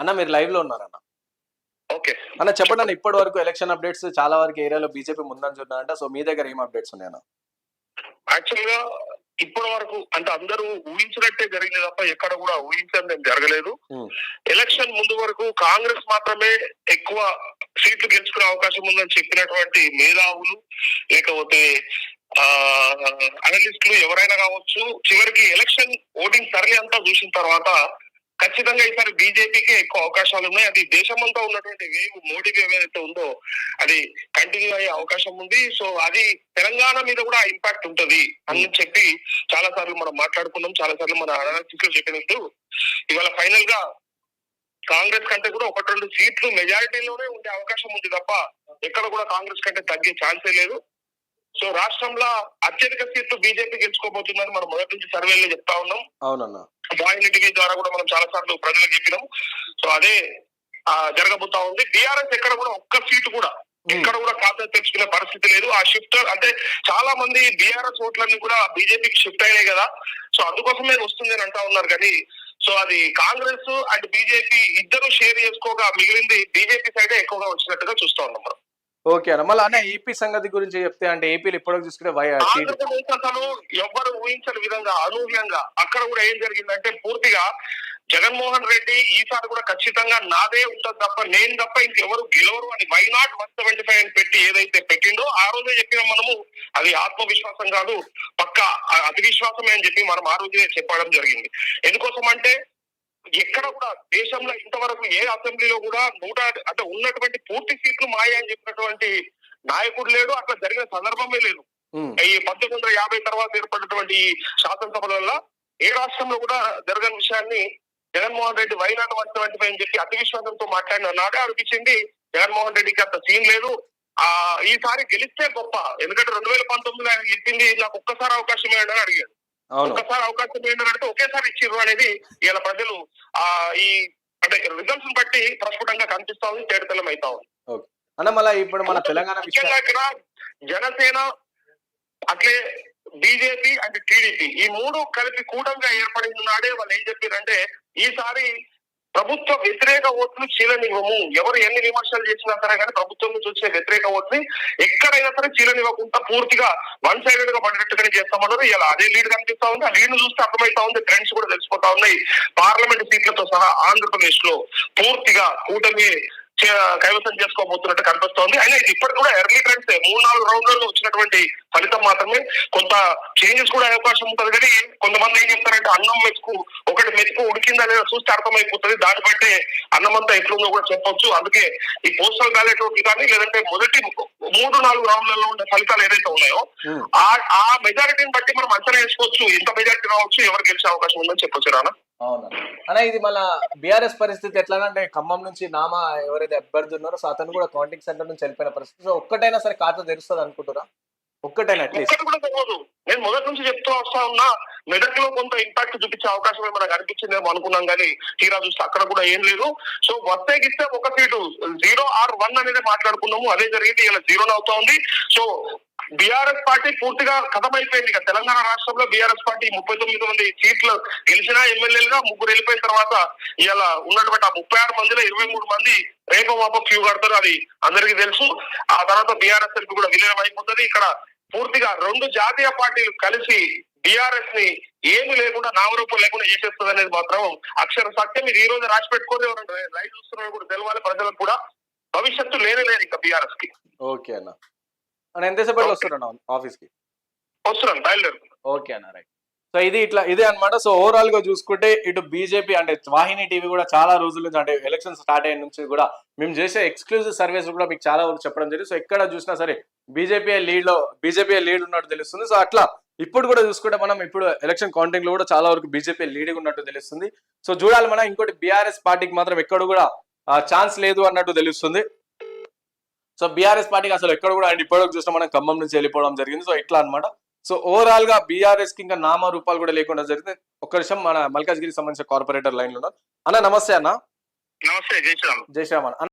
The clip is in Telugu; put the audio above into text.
అన్న మీరు లైవ్లో ఉన్నారన్న. ఓకే అన్న చెప్పండి అన్న ఇప్పటి వరకు ఎలక్షన్ అప్డేట్స్ చాలా వరకు ఏరియాలో బీజేపీ ముందంజున్నారంట సో మీ దగ్గర ఏం అప్డేట్స్ ఉన్నాయన్న? యాక్చువల్గా ఇప్పటి వరకు అంటే అందరూ ఊహించినట్టే జరిగింది తప్ప ఎక్కడ కూడా ఊహించడం ఏం జరగలేదు. ఎలక్షన్ ముందు వరకు కాంగ్రెస్ మాత్రమే ఎక్కువ సీట్లు గెలుచుకునే అవకాశం ఉందని చెప్పినటువంటి మేధావులు లేకపోతే ఆ అనలిస్టులు ఎవరైనా కావచ్చు చివరికి ఎలక్షన్ ఓటింగ్ సర్వే అంతా చూసిన తర్వాత ఖచ్చితంగా ఈసారి బీజేపీకి ఎక్కువ అవకాశాలు ఉన్నాయి. అది దేశమంతా ఉన్నటువంటి వేవ్ మోడీ వేవ్ ఏదైతే ఉందో అది కంటిన్యూ అయ్యే అవకాశం ఉంది. సో అది తెలంగాణ మీద కూడా ఇంపాక్ట్ ఉంటది అని చెప్పి చాలా సార్లు మనం మాట్లాడుకున్నాం. చాలా సార్లు మన అనాలిసిస్లో చెప్పినట్టు ఇవాళ ఫైనల్గా కాంగ్రెస్ కంటే కూడా ఒకటి రెండు సీట్లు మెజారిటీలోనే ఉండే అవకాశం ఉంది తప్ప ఎక్కడ కూడా కాంగ్రెస్ కంటే తగ్గే ఛాన్సే లేదు. సో రాష్ట్రంలో అత్యధిక సీట్లు బీజేపీ గెలుచుకోబోతుందని మనం మొదటి నుంచి సర్వేలో చెప్తా ఉన్నాం. అవునన్న. టీవీ ద్వారా కూడా మనం చాలా సార్లు ప్రజలకు చెప్పినాం. సో అదే జరగబోతా ఉంది. బీఆర్ఎస్ ఎక్కడ కూడా ఒక్క సీటు కూడా ఎక్కడ కూడా ఖాతా తెచ్చుకునే పరిస్థితి లేదు. ఆ షిఫ్టర్ అంటే చాలా మంది బీఆర్ఎస్ ఓట్లన్నీ కూడా బీజేపీకి షిఫ్ట్ అయినాయి కదా. సో అందుకోసమే వస్తుంది అని అంటా ఉన్నారు కానీ సో అది కాంగ్రెస్ అండ్ బీజేపీ ఇద్దరు షేర్ చేసుకోగా మిగిలింది బీజేపీ సైడే ఎక్కువగా వచ్చినట్టుగా చూస్తా ఉన్నాం మనం. ఓకే అన్న. మళ్ళీ అన్న ఏపీ సంగతి గురించి చెప్తే అంటే ఏపీలో ఇప్పటికి చూసుకుంటే ఆంధ్రప్రదేశ్ అసలు ఎవ్వరు ఊహించని విధంగా అనూహ్యంగా అక్కడ కూడా ఏం జరిగిందంటే పూర్తిగా జగన్మోహన్ రెడ్డి ఈసారి కూడా ఖచ్చితంగా నాదే ఉంటుంది తప్ప నేను తప్ప ఇంకెవరు గెలవరు అని why not one seventy five అని పెట్టి ఏదైతే పెట్టిండో ఆ రోజే చెప్పిన మనము. అది ఆత్మవిశ్వాసం కాదు పక్క అతి విశ్వాసమే అని చెప్పి మనం ఆ రోజే చెప్పడం జరిగింది. ఎందుకోసం అంటే ఎక్కడ కూడా దేశంలో ఇంతవరకు ఏ అసెంబ్లీలో కూడా నూట అంటే ఉన్నటువంటి పూర్తి సీట్లు మాయ అని చెప్పినటువంటి నాయకుడు లేడు అట్లా జరిగిన సందర్భమే లేదు. ఈ పంతొమ్మిది వందల యాభై తర్వాత ఏర్పడినటువంటి ఈ శాసనసభల వల్ల ఏ రాష్ట్రంలో కూడా జరగని విషయాన్ని జగన్మోహన్ రెడ్డి వైనాడు ఫైవ్ అని చెప్పి అతి విశ్వాసంతో మాట్లాడిన నాడే అనిపించింది జగన్మోహన్ రెడ్డికి అంత సీన్ లేదు. ఆ ఈసారి గెలిస్తే గొప్ప. ఎందుకంటే రెండు వేల పంతొమ్మిది ఆయన చెప్పింది నాకు ఒక్కసారి అవకాశం అని అడిగాడు. ఒక్కసారి అవకాశం అడిగితే ఒకేసారి ఇచ్చిర్రు అనేది ఇలా ప్రజలు ఆ ఈ అంటే రిజల్ట్స్ బట్టి ప్రస్ఫుటంగా కనిపిస్తా ఉంది తేడతలం అవుతా ఉంది అన్న మళ్ళీ ఇప్పుడు మన తెలంగాణ ముఖ్యంగా ఇక్కడ జనసేన అట్లే బీజేపీ అండ్ టీడీపీ ఈ మూడు కలిపి కూడంగా ఏర్పడిన నాడే వాళ్ళు ఏం చెప్పారంటే ఈసారి ప్రభుత్వ వ్యతిరేక ఓట్లు చీలనివ్వము. ఎవరు ఎన్ని విమర్శలు చేసినా సరే కానీ ప్రభుత్వం నుంచి వచ్చే వ్యతిరేక ఓట్ని ఎక్కడైనా సరే చీలనివ్వకుండా పూర్తిగా వన్ సైడెడ్గా పడినట్టుగానే చేస్తామన్నారు. ఇలా అదే లీడ్ కనిపిస్తా ఉంది. ఆ లీడ్ చూస్తే అర్థమైతా ఉంది. ట్రెండ్స్ కూడా తెలిసిపోతా ఉన్నాయి. పార్లమెంట్ సీట్లతో సహా ఆంధ్రప్రదేశ్లో పూర్తిగా కూటమి కైవసం చేసుకోబోతున్నట్టు కనిపిస్తోంది. అయినా ఇది ఇప్పటికి కూడా ఎర్లీ ట్రెండ్స్ మూడు నాలుగు రౌండ్లలో వచ్చినటువంటి ఫలితం మాత్రమే. కొంత చేంజెస్ కూడా అవకాశం ఉంటుంది. కానీ కొంతమంది ఏం చెప్తారంటే అన్నం మెతుకు ఒకటి మెతుకు ఉడికిందా లేదా చూస్తే అర్థమైపోతుంది. దాన్ని బట్టే అన్నం అంతా ఎట్లుందో కూడా చెప్పొచ్చు. అందుకే ఈ పోస్టల్ బ్యాలెట్ ఓట్లు కానీ లేదంటే మొదటి మూడు నాలుగు రౌండ్లలో ఉండే ఫలితాలు ఏదైతే ఉన్నాయో ఆ ఆ మెజారిటీని బట్టి మనం అంచనా వేసుకోవచ్చు. ఎంత మెజారిటీ రావచ్చు ఎవరు గెలిచే అవకాశం ఉందని చెప్పొచ్చు రానా? అవునా. అన్న ఇది మన బీఆర్ఎస్ పరిస్థితి ఎట్లా అంటే ఖమ్మం నుంచి నామా ఎవరైతే అభ్యర్థి ఉన్నారో సో అతను కూడా కౌంటింగ్ సెంటర్ నుంచి వెళ్ళిపోయిన పరిస్థితి. సో ఒక్కటైనా సరే ఖాతా తెరుస్తుంది అనుకుంటురా ఒక్కటైనా అట్లీస్ట్ కూడా తెలియదు నేను మొదటి నుంచి చెప్తూ వస్తా ఉన్నా మెదక్లో కొంత ఇంపాక్ట్ చూపించే అవకాశం ఏమైనా అనిపించిందేమో అనుకున్నాం కానీ తీరా చూస్తే అక్కడ కూడా ఏం లేదు. సో వస్తే గిస్తే ఒక సీటు జీరో ఆర్ వన్ అనేది మాట్లాడుకున్నాము. అదే జరిగింది ఇలా జీరో అవుతా ఉంది. సో బీఆర్ఎస్ పార్టీ పూర్తిగా కథమైపోయింది ఇక. తెలంగాణ రాష్ట్రంలో బీఆర్ఎస్ పార్టీ ముప్పై తొమ్మిది మంది సీట్లు గెలిచిన ఎమ్మెల్యేలుగా ముగ్గురు వెళ్ళిపోయిన తర్వాత ఇలా ఉన్నటువంటి ఆ ముప్పై ఆరు మందిలో ఇరవై మూడు మంది రేపు మాప క్యూ కడతారు అది అందరికీ తెలుసు. ఆ తర్వాత బీఆర్ఎస్ కూడా విలీనం అయిపోతుంది. ఇక్కడ పూర్తిగా రెండు జాతీయ పార్టీలు కలిసి బీఆర్ఎస్ని ఏమి లేకుండా నామరూపం లేకుండా చేసేస్తుంది అనేది మాత్రం అక్షర సత్యం. ఇది ఈ రోజు రాసి పెట్టుకొని రైలు రైతు కూడా తెలవాలి. ప్రజలకు కూడా భవిష్యత్తు లేనే లేదు ఇంకా బీఆర్ఎస్కి ఓకే అన్న. ఎంతసేపట్లో వస్తున్నాను ఆఫీస్కి వస్తున్నాను ఓకే అన్న రైట్. సో ఇది ఇట్లా ఇదే అన్నమాట. సో ఓవరాల్గా చూసుకుంటే ఇటు బీజేపీ అంటే వాహిని టీవీ కూడా చాలా రోజుల నుంచి అంటే ఎలక్షన్ స్టార్ట్ అయిన నుంచి కూడా మేము చేసే ఎక్స్క్లూజివ్ సర్వీస్ కూడా మీకు చాలా వరకు చెప్పడం జరిగింది. సో ఎక్కడ చూసినా సరే బీజేపీ లీడ్లో బీజేపీ లీడ్ ఉన్నట్టు తెలుస్తుంది. సో అట్లా ఇప్పుడు కూడా చూసుకుంటే మనం ఇప్పుడు ఎలక్షన్ కౌంటింగ్లో కూడా చాలా వరకు బీజేపీ లీడ్ ఉన్నట్టు తెలుస్తుంది. సో చూడాలి మనం ఇంకోటి బీఆర్ఎస్ పార్టీకి మాత్రం ఎక్కడ కూడా ఛాన్స్ లేదు అన్నట్టు తెలుస్తుంది. సో బీఆర్ఎస్ పార్టీకి అసలు ఎక్కడ కూడా అండ్ ఇప్పటివరకు చూసినా మనం ఖమ్మం నుంచి వెళ్ళిపోవడం జరిగింది. సో ఇట్లా అన్నమాట. సో ఓవరాల్గా బీఆర్ఎస్కి ఇంకా నామ రూపాలు కూడా లేకుండా జరిగింది ఒక్క నిమిషం మన మల్కాజ్గిరికి సంబంధించిన కార్పొరేటర్ లైన్లో ఉన్నారు. అన్న నమస్తే అన్న. నమస్తే జై శ్రీరామ్. జై శ్రీరామ్ అన్న.